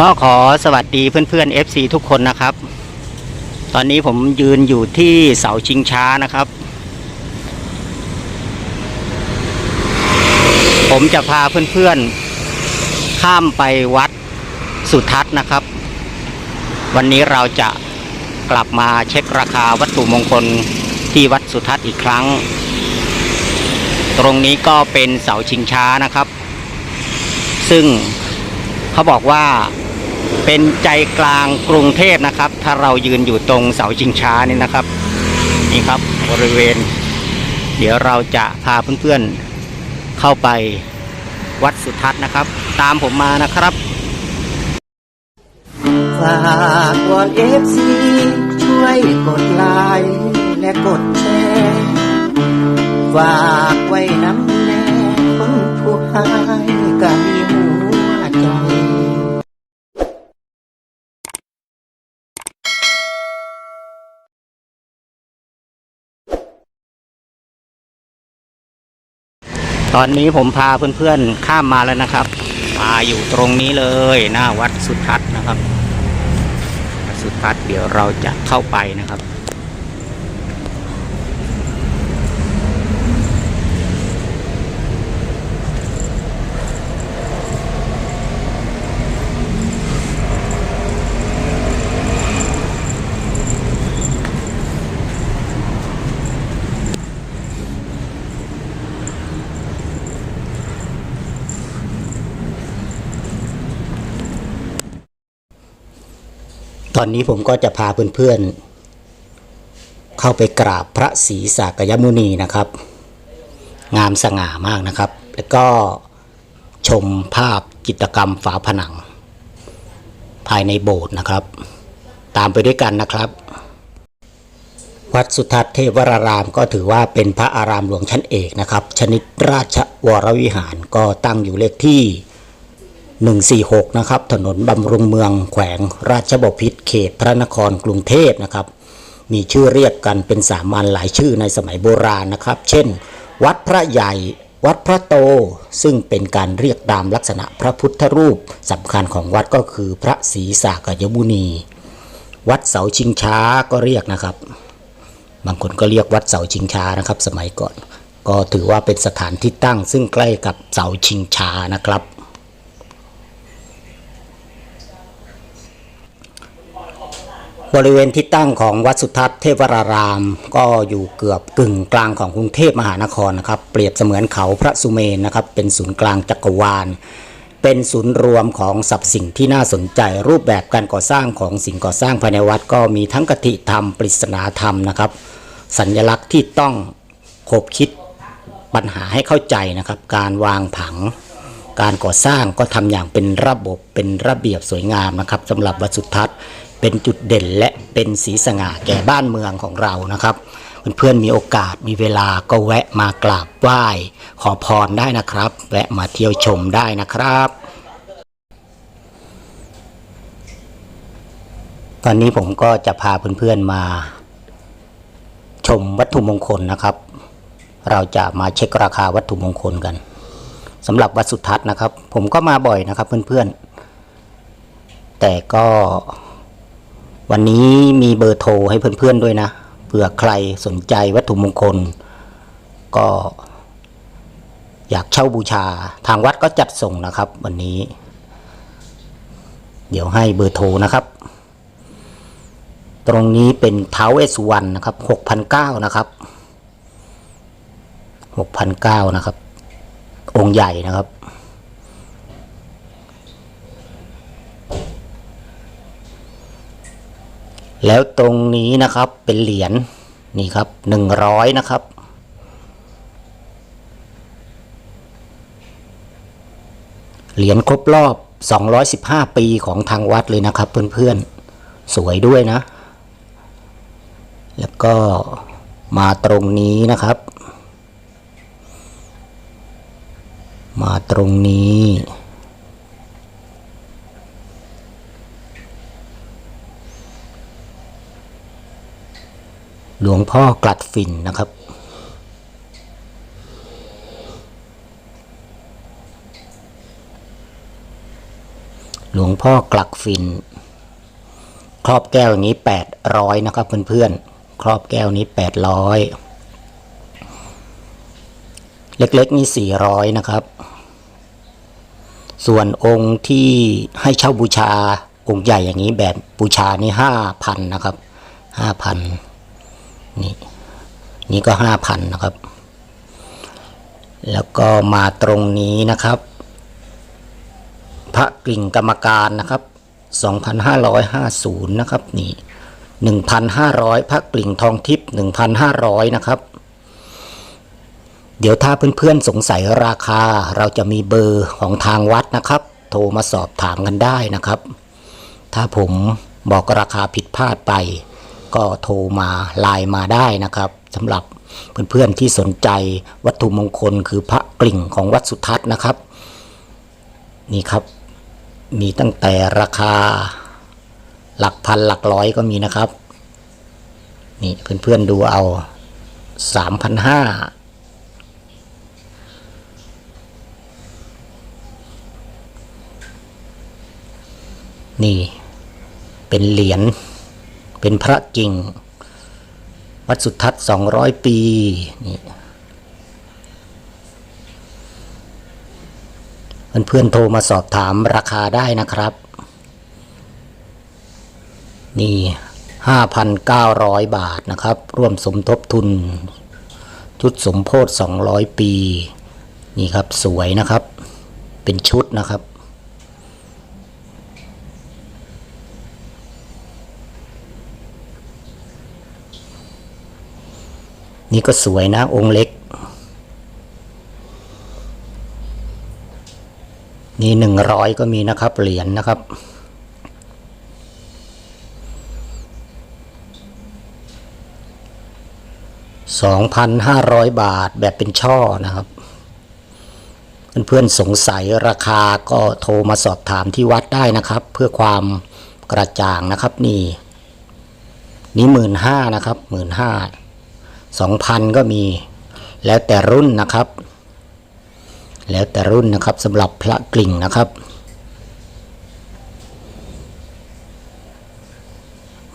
ขอขอสวัสดีเพื่อนๆ FC ทุกคนนะครับ ตอนนี้ผมยืนอยู่ที่เสาชิงช้านะครับ ผมจะพาเพื่อนๆ ข้ามไปวัดสุทัศน์นะครับ วันนี้เราจะกลับมาเช็คราคาวัตถุมงคลที่วัดสุทัศน์อีกครั้ง ตรงนี้ก็เป็นเสาชิงช้านะครับ ซึ่งเขาบอกว่า เป็นใจกลางกรุงเทพนะครับ ถ้าเรายืนอยู่ตรงเสาชิงช้านี่นะครับ นี่ครับบริเวณ เดี๋ยวเราจะพาเพื่อนๆเข้าไปวัดสุทัศน์นะครับ ตามผมมานะครับฝากวอนเอฟซีช่วยกดไลค์และกดแชร์ฝากไว้น้ำแน่คนผู้หายก็มี ตอนนี้ผมพาเพื่อนๆข้ามมาแล้วนะครับ มาอยู่ตรงนี้เลยหน้าวัดสุทัศน์นะครับวัดสุทัศน์เดี๋ยวเราจะเข้าไปนะครับ ตอนนี้ผมก็จะพาเพื่อนๆ เข้าไปกราบพระศรีสากยมุนีนะครับ งามสง่ามากนะครับ แล้วก็ชมภาพจิตรกรรมฝาผนัง ภายในโบสถ์นะครับ ตามไปด้วยกันนะครับ วัดสุทัศน์เทวรารามก็ถือว่าเป็นพระอารามหลวงชั้นเอกนะครับ ชนิดราชวรวิหารก็ตั้งอยู่เลขที่ 146 นะครับ ถนนบำรุงเมืองแขวงราชบพิตรเขตพระนครกรุงเทพนะครับ มีชื่อเรียกกันเป็นสามัญหลายชื่อในสมัยโบราณนะครับ เช่น วัดพระใหญ่ วัดพระโต ซึ่งเป็นการเรียกตามลักษณะพระพุทธรูปสำคัญของวัดก็คือพระศรีสากยมุนี วัดเสาชิงช้าก็เรียกนะครับ บางคนก็เรียกวัดเสาชิงช้านะครับ สมัยก่อน ก็ถือว่าเป็นสถานที่ตั้งซึ่งใกล้กับเสาชิงช้านะครับ บริเวณที่ตั้งของวัดสุทัศน์เทพวราราม ก็อยู่เกือบกึ่งกลางของกรุงเทพมหานครนะครับ เปรียบเสมือนเขาพระสุเมนนะครับ เป็นศูนย์กลางจักรวาล เป็นศูนย์รวมของสรรพสิ่งที่น่าสนใจ รูปแบบการก่อสร้างของสิ่งก่อสร้างภายในวัดก็มีทั้งกติธรรม ปริศนาธรรมนะครับ สัญลักษณ์ที่ต้องคบคิดปัญหาให้เข้าใจนะครับ การวางผังการก่อสร้างก็ทำอย่างเป็นระบบเป็นระเบียบสวยงามนะครับสำหรับวัดสุทัศน์ เป็นจุดเด่นและเป็นสีสง่าแก่บ้านเมืองของเรานะครับ เพื่อนๆมีโอกาสมีเวลาก็แวะมากราบไหว้ ขอพรได้นะครับ แวะมาเที่ยวชมได้นะครับตอนนี้ผมก็จะพาเพื่อนๆมา ชมวัตถุมงคลนะครับ เราจะมาเช็คราคาวัตถุมงคลกันสำหรับวัดสุทัศน์นะครับ ผมก็มาบ่อยนะครับเพื่อนๆ แต่ก็ วันนี้มีเบอร์โทรให้เพื่อนๆด้วยนะเผื่อใครสนใจวัตถุมงคล ก็ อยากเช่าบูชาทางวัดก็จัดส่งนะครับ วันนี้ เดี๋ยวให้เบอร์โทรนะครับ ตรงนี้เป็นเท้าเอสวันนะครับ6,900นะครับ6,900นะครับ องค์ใหญ่นะครับ แล้วตรงนี้นะครับเป็นเหรียญนี่ครับหนึ่งร้อยนะครับ เหรียญครบรอบ 215 ปีของทางวัดเลยนะครับเพื่อนๆ สวยด้วยนะ แล้วก็มาตรงนี้นะครับ มาตรงนี้ หลวงพ่อกลัดฝิ่นนะครับ หลวงพ่อกลักฟินครอบแก้วอย่างนี้แปดร้อยนะครับเพื่อนๆ ครอบแก้วนี้แปดร้อยเล็กๆนี่สี่ร้อยนะครับ ส่วนองค์ที่ให้เช่าบูชาองค์ใหญ่อย่างนี้แบบบูชานี่ห้าพันนะครับห้าพัน นี่นี่ก็ห้าพันนะครับ แล้วก็มาตรงนี้นะครับ พระกลิ่งกรรมการนะครับ 2,550 นะครับ นี่ 1,500 พระกลิ่งทองทิพย์1,500 นะครับเดี๋ยวถ้าเพื่อนๆสงสัยราคาเราจะมีเบอร์ของทางวัดนะครับ โทรมาสอบถามกันได้นะครับ ถ้าผมบอกราคาผิดพลาดไป ก็โทรมาไลน์มาได้นะครับสำหรับเพื่อนๆที่สนใจวัตถุมงคลคือพระกลิ่งของวัดสุทัศน์นะครับ นี่ครับ มีตั้งแต่ราคาหลักพันหลักร้อยก็มีนะครับ นี่เพื่อนๆดูเอาสามพันห้านี่ เป็นเหรียญ เป็นพระกิ่ง วัดสุทัศน์สองร้อยปีนี่เพื่อนๆโทรมาสอบถามราคาได้นะครับ นี่ห้าพันเก้าร้อยบาทนะครับ ร่วมสมทบทุน ชุดสมโพธสองร้อยปี นี่ครับสวยนะครับ เป็นชุดนะครับ นี่ก็สวยนะองค์เล็ก นี่หนึ่งร้อยก็มีนะครับ เหรียญนะครับ สองพันห้าร้อยบาทแบบเป็นช่อนะครับ เพื่อนๆสงสัยราคาก็โทรมาสอบถามที่วัดได้นะครับ เพื่อความกระจ่างนะครับนี่ นี่หมื่นห้านะครับหมื่นห้า สองพันก็มี แล้วแต่รุ่นนะครับ แล้วแต่รุ่นนะครับสำหรับพระกลิ่งนะครับ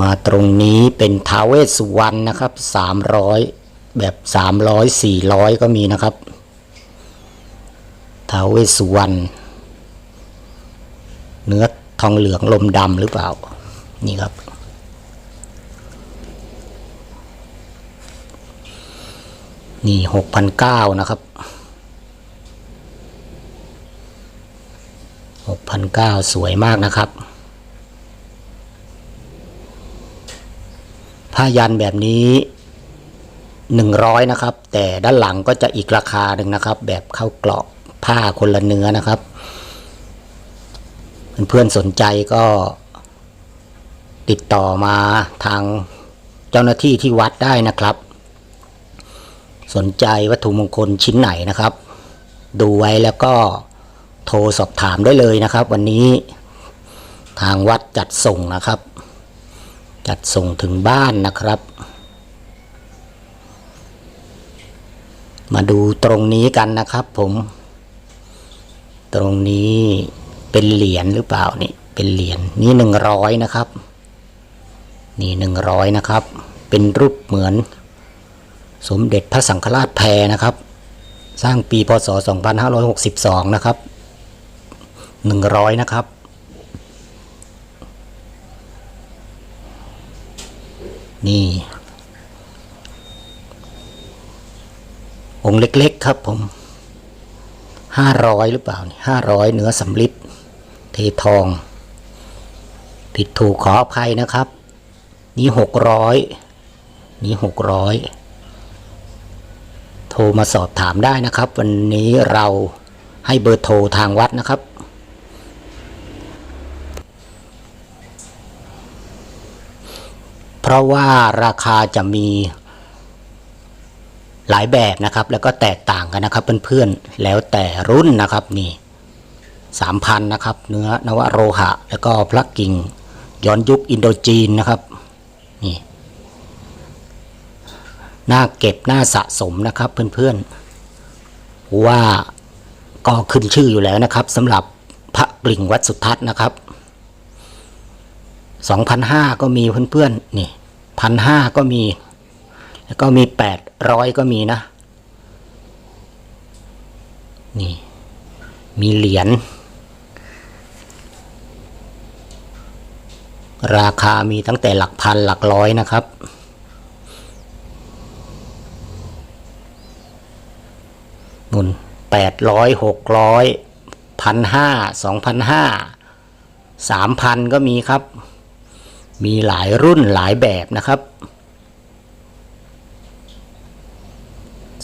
มาตรงนี้เป็นท้าเวสุวรรณนะครับสามร้อยแบบสามร้อยสี่ร้อยก็มีนะครับท้าเวสสุวรรณเนื้อทองเหลืองลมดำหรือเปล่า นี่ครับ นี่หกพันเก้านะครับหกพันเก้าสวยมากนะครับผ้ายันแบบนี้หนึ่งร้อยนะครับ แต่ด้านหลังก็จะอีกราคาหนึ่งนะครับ แบบเข้าเกรอบผ้าคนละเนื้อนะครับเพื่อนๆสนใจก็ติดต่อมาทางเจ้าหน้าที่ที่วัดได้นะครับ สนใจวัตถุมงคลชิ้นไหนนะครับ ดูไว้แล้วก็โทรสอบถามได้เลยนะครับ วันนี้ทางวัดจัดส่งนะครับ จัดส่งถึงบ้านนะครับ มาดูตรงนี้กันนะครับ ผม ตรงนี้เป็นเหรียญหรือเปล่านี่เป็นเหรียญนี่หนึ่งร้อยนะครับ นี่หนึ่งร้อยนะครับ เป็นรูปเหมือน สมเด็จพระสังฆราชแพรนะครับ สร้างปีพศ 2562 นะครับ 100 นะครับ นี่ องค์เล็กๆ ครับผม 500 หรือเปล่า 500 เนื้อสำลิดเททอง ผิดถูกขออภัยนะครับ นี่ 600 นี่ 600โทรมาสอบถามได้นะครับ วันนี้เราให้เบอร์โทรทางวัดนะครับ เพราะว่าราคาจะมีหลายแบบนะครับ แล้วก็แตกต่างกันนะครับเพื่อนๆแล้วแต่รุ่นนะครับนี่สามพันนะครับ เนื้อนวโรหะ แล้วก็พระกิ่งย้อนยุคอินโดจีนนะครับ นี่ น่าเก็บน่าสะสมนะครับเพื่อนๆ ว่าก็ขึ้นชื่ออยู่แล้วนะครับสำหรับพระกลิ่งวัดสุทัศน์นะครับสองพันห้าก็มีเพื่อนๆนี่พันห้าก็มี แล้วก็มีแปดร้อยก็มีนะ นี่ มีเหรียญ ราคามีตั้งแต่หลักพันหลักร้อยนะครับุนแปดร้อยหกร้อยพันห้าสองพันห้าสามพันก็มีครับ มีหลายรุ่นหลายแบบนะครับ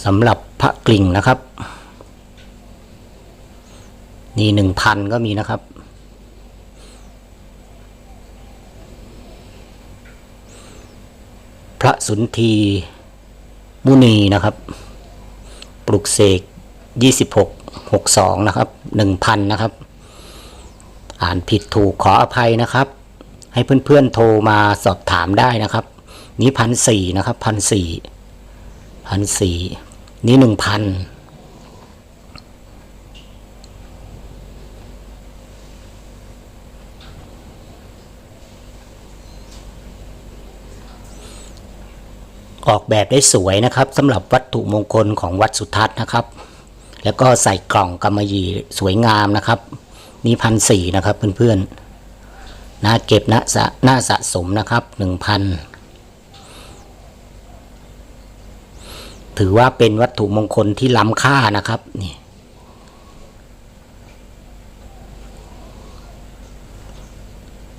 สำหรับพระกลิ่งนะครับ นี่หนึ่งพันก็มีนะครับ พระสุนทีมุนีนะครับ ปลุกเสก 26 62นะครับ1,000นนะครับ อ่านผิดถูกขออภัยนะครับ ให้เพื่อนๆโทรมาสอบถามได้นะครับ นี้พันสี่นะครับพันสี่พันสี่นี่หนึ่งพันออกแบบได้สวยนะครับสำหรับวัตถุมงคลของวัดสุทัศน์นะครับ แล้วก็ใส่กล่องกำมะหยี่สวยงามนะครับ นี่พันสี่นะครับเพื่อนๆน่าเก็บนะสะน่าสะสมนะครับหนึ่งพันถือว่าเป็นวัตถุมงคลที่ล้ำค่านะครับนี่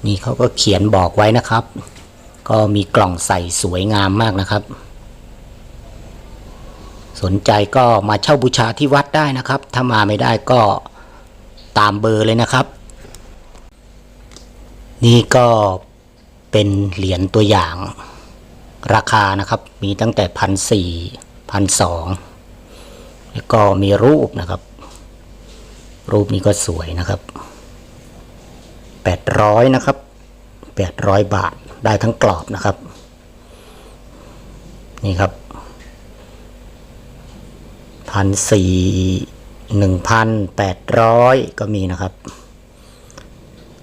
นี่เขาก็เขียนบอกไว้นะครับ ก็มีกล่องใส่สวยงามมากนะครับ สนใจก็มาเช่าบูชาที่วัดได้นะครับ ถ้ามาไม่ได้ก็ตามเบอร์เลยนะครับ นี่ก็เป็นเหรียญตัวอย่างราคานะครับ มีตั้งแต่พันสี่พันสองแล้วก็มีรูปนะครับ รูปนี้ก็สวยนะครับแปดร้อยนะครับแปดร้อยบาทได้ทั้งกรอบนะครับ นี่ครับ พันสี่หนึ่งพันแปดร้อยก็มีนะครับ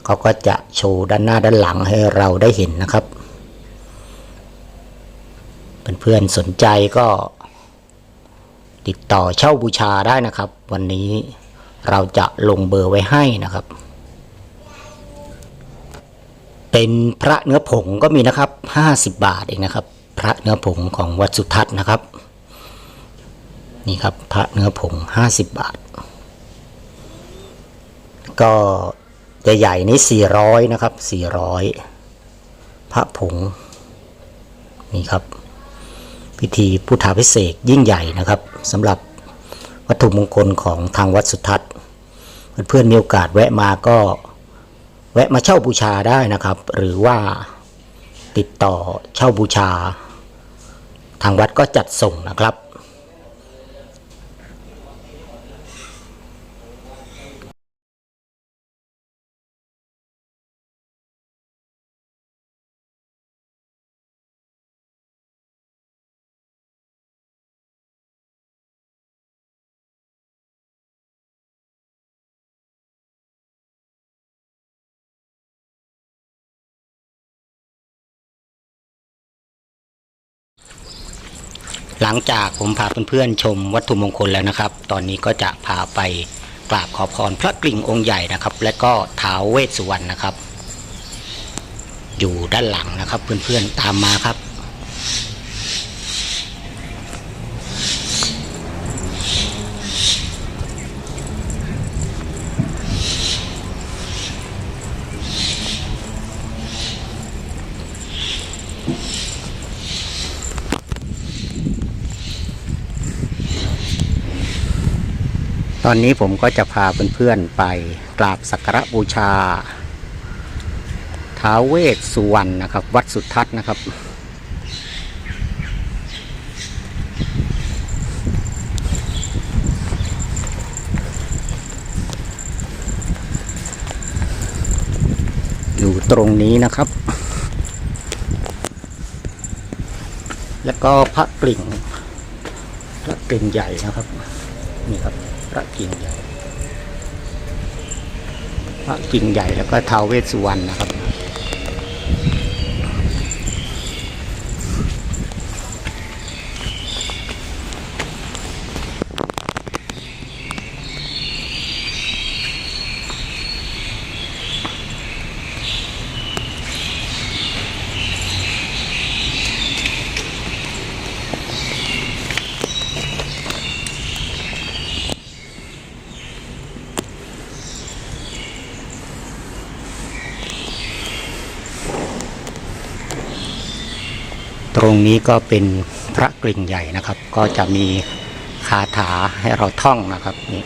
เขาก็จะโชว์ด้านหน้าด้านหลังให้เราได้เห็นนะครับ เพื่อนๆสนใจก็ติดต่อเช่าบูชาได้นะครับ วันนี้เราจะลงเบอร์ไว้ให้นะครับ เป็นพระเนื้อผงก็มีนะครับห้าสิบบาทเองนะครับ พระเนื้อผงของวัดสุทัศน์นะครับ นี่ครับพระเนื้อผงห้าสิบบาท ก็ใหญ่ๆนี่สี่ร้อยนะครับสี่ร้อยพระผง นี่ครับ พิธีพุทธาพิเศษกยิ่งใหญ่นะครับสำหรับวัตถุมงคลของทางวัดสุทัศน์ เพื่อนๆมีโอกาสแวะมาก็แวะมาเช่าบูชาได้นะครับ หรือว่าติดต่อเช่าบูชา ทางวัดก็จัดส่งนะครับ หลังจากผมพาเพื่อนๆชมวัตถุมงคลแล้วนะครับ ตอนนี้ก็จะพาไปกราบขอพรพระกลิ่งองค์ใหญ่นะครับ และก็ท้าวเวสสุวรรณนะครับ อยู่ด้านหลังนะครับเพื่อนๆตามมาครับ ต อนนี้ผมก็จะพาเพื่อนๆไปกราบสักการะบูชาท้าวเวสสุวรรณนะครับ วัดสุทัศน์นะครับ อยู่ตรงนี้นะครับ แล้วก็พระกลิ่งพระกลิ่งใหญ่นะครับ นี่ครับ พระกิ่งใหญ่ พระกิ่งใหญ่แล้วก็ท้าวเวสสุวรรณนะครับ ต รงนี้ก็เป็นพระกริ่งใหญ่นะครับ ก็จะมีคาถาให้เราท่องนะครับนี่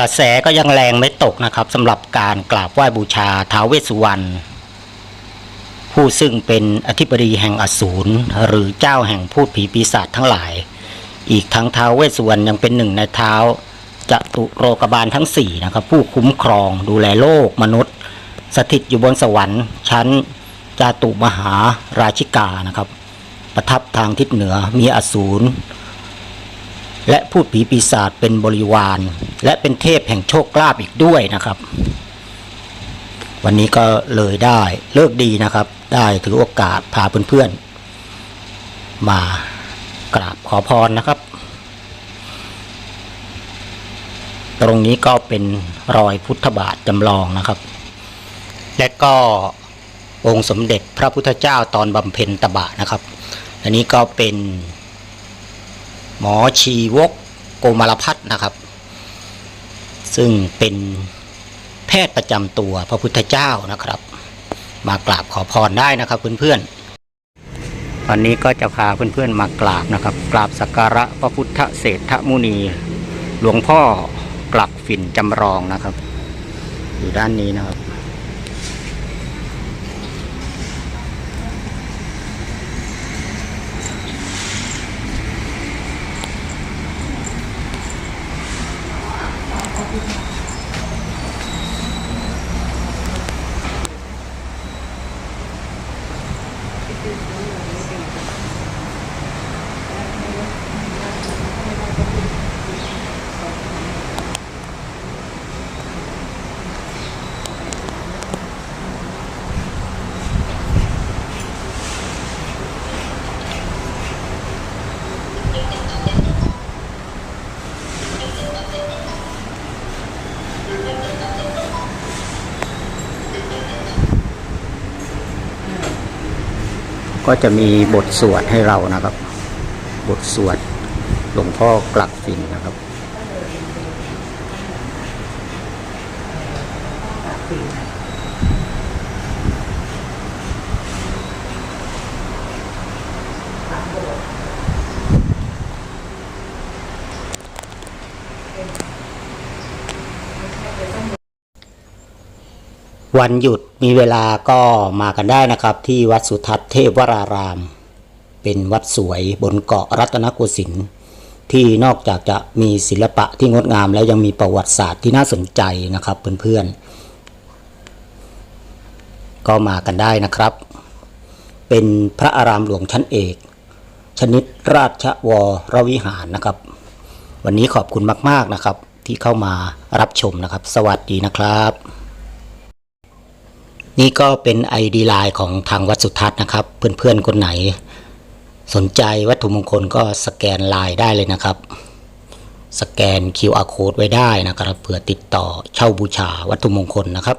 ระแสก็ยังแรงไม่ตกนะครับสำหรับการกราบไหว้บูชาท้าวเวสสุวรรณผู้ซึ่งเป็นอธิบดีแห่งอสูรหรือเจ้าแห่งพูดผีปีศาจทั้งหลาย อีกทั้งท้าวเวสสุวรรณยังเป็นหนึ่งในเท้าจตุโรกบาลทั้งสี่นะครับผู้คุ้มครองดูแลโลกมนุษย์ สถิตอยู่บนสวรรค์ ชั้นจาตุมหาราชิกานะครับ ประทับทางทิศเหนือมีอสูร และพูดผีปีศาจเป็นบริวาร และเป็นเทพแห่งโชคลาภอีกด้วยนะครับ วันนี้ก็เลยได้เลิกดีนะครับ ได้ถือโอกาสพาเพื่อนๆมากราบขอพรนะครับ ตรงนี้ก็เป็นรอยพุทธบาทจำลองนะครับ และก็องค์สมเด็จพระพุทธเจ้าตอนบำเพ็ญตบะนะครับ อันนี้ก็เป็น หมอชีวกโกมารพัฒน์นะครับ ซึ่งเป็นแพทย์ประจำตัวพระพุทธเจ้านะครับ มากราบขอพรได้นะครับเพื่อนๆวันนี้ก็จะพาเพื่อนๆมากราบนะครับ กราบสักการะพระพุทธเศรษฐมุนี หลวงพ่อกลักฝิ่นจำลองนะครับ อยู่ด้านนี้นะครับ ก็จะมีบทสวดให้เรานะครับ บทสวดหลวงพ่อกลักสินนะครับ วันหยุดมีเวลาก็มากันได้นะครับ ที่วัดสุทัศน์เทพวราราม เป็นวัดสวยบนเกาะรัตนโกสินทร์ที่นอกจากจะมีศิลปะที่งดงาม แล้วยังมีประวัติศาสตร์ที่น่าสนใจนะครับเพื่อนๆ ก็มากันได้นะครับ เป็นพระอารามหลวงชั้นเอก ชนิดราชวรวิหารนะครับ วันนี้ขอบคุณมากๆนะครับ ที่เข้ามารับชมนะครับ สวัสดีนะครับ นี่ก็เป็น ID ไลน์ของทางวัดสุทัศน์นะครับ เพื่อนๆคนไหน สนใจวัตถุมงคลก็สแกนไลน์ได้เลยนะครับ สแกน QR code ไว้ได้นะครับเผื่อติดต่อเช่าบูชาวัตถุมงคลนะครับ